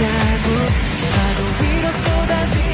자국 파도 위로 쏟아지